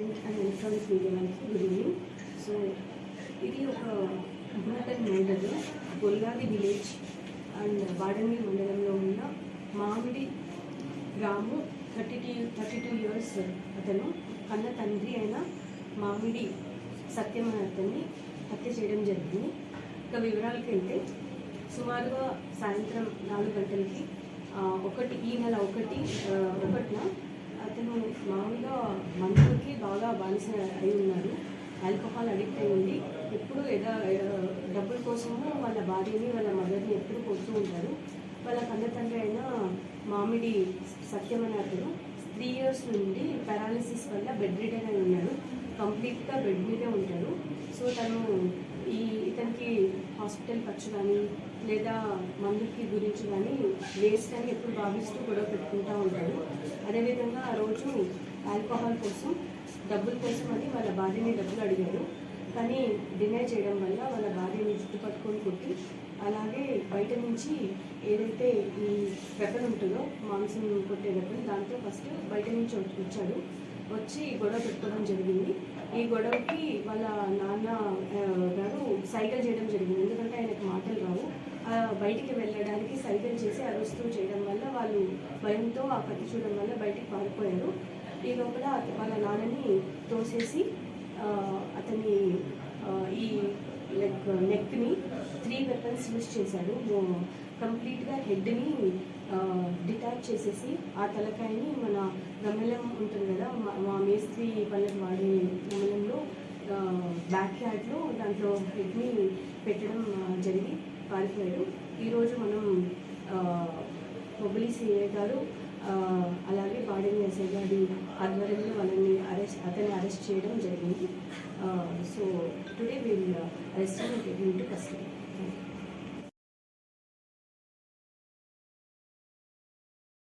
And electronic media వాళ్ళకి good evening so ఇది ఒక భూతన్ మండల్ గొల్లాది విలేజ్ అండ్ వాడని మండలంలో ఉన్న Mamidi Ramu thirty two thirty two years అతను కన్న తండ్రి అయిన మామిడి సత్యం అనే అతన్ని హత్య చేయడం జరిగింది ఇక వివరాలకి వెళ్తే సుమారుగా సాయంత్రం నాలుగు గంటలకి ఒకటి ఈ నెల ఒకటి ఒకటిన అతను మా బానిస అయి ఉన్నారు. ఆల్కహాల్ అడిక్ట్ అయి ఉండి ఎప్పుడు ఎదా డబ్బుల కోసము వాళ్ళ భార్యని వాళ్ళ మదర్ని ఎప్పుడు కొడుతూ ఉంటారు. వాళ్ళ కన్న తండ్రి అయిన మామిడి సత్యమని అతను త్రీ ఇయర్స్ నుండి పారాలిసిస్ వల్ల బెడ్ రిటర్న్ అయి ఉన్నాడు. కంప్లీట్గా బెడ్ మీదే ఉంటాడు. సో తను ఈ ఇతనికి హాస్పిటల్ ఖర్చు కానీ లేదా మందుకి గురించి కానీ వేస్ట్ అని ఎప్పుడు భావిస్తూ గొడవ పెట్టుకుంటూ ఉంటాడు. అదేవిధంగా ఆ రోజు ఆల్కహాల్ కోసం డబ్బుల కోసం అని వాళ్ళ భార్యని డబ్బులు అడిగారు. కానీ డినై చేయడం వల్ల వాళ్ళ భార్యని జుట్టు పట్టుకొని కొట్టి అలాగే బయట నుంచి ఏదైతే ఈ వెపన్ ఉంటుందో మాంసం కొట్టే వెపన్ దాంతో ఫస్ట్ బయట నుంచి వచ్చాడు. వచ్చి గొడవ పెట్టుకోవడం జరిగింది. ఈ గొడవకి వాళ్ళ నాన్న గారు సైకిల్ చేయడం జరిగింది. ఎందుకంటే ఆయనకు మాటలు రావు. బయటికి వెళ్ళడానికి సైకిల్ చేసి అరుస్తూ చేయడం వల్ల వాళ్ళు భయంతో ఆ కత్తి చూడడం వల్ల బయటికి పారిపోయారు. ఈ లోపల వాళ్ళ నాన్నని తోసేసి అతని ఈ లైక్ నెక్ని త్రీ వెపన్స్ యూజ్ చేశాడు. కంప్లీట్గా హెడ్ని డిటాచ్ చేసేసి ఆ తలకాయని మన గమలం ఉంటుంది కదా మా- మా మేస్త్రి పనులకు వాడే గమలంలో బ్యాక్ యార్డ్లో దాంట్లో హెడ్ని పెట్టడం జరిగి పారిపోయాడు. ఈరోజు మనం మొబిలి సిఏ గారు అలాగే బాడీని ఎస్ఐ గారి ఆధ్వర్యంలో వాళ్ళని అరెస్ట్ అతన్ని అరెస్ట్ చేయడం జరిగింది. సో టుడే వీళ్ళు అరెస్ట్ ఇంటూ కస్టడీ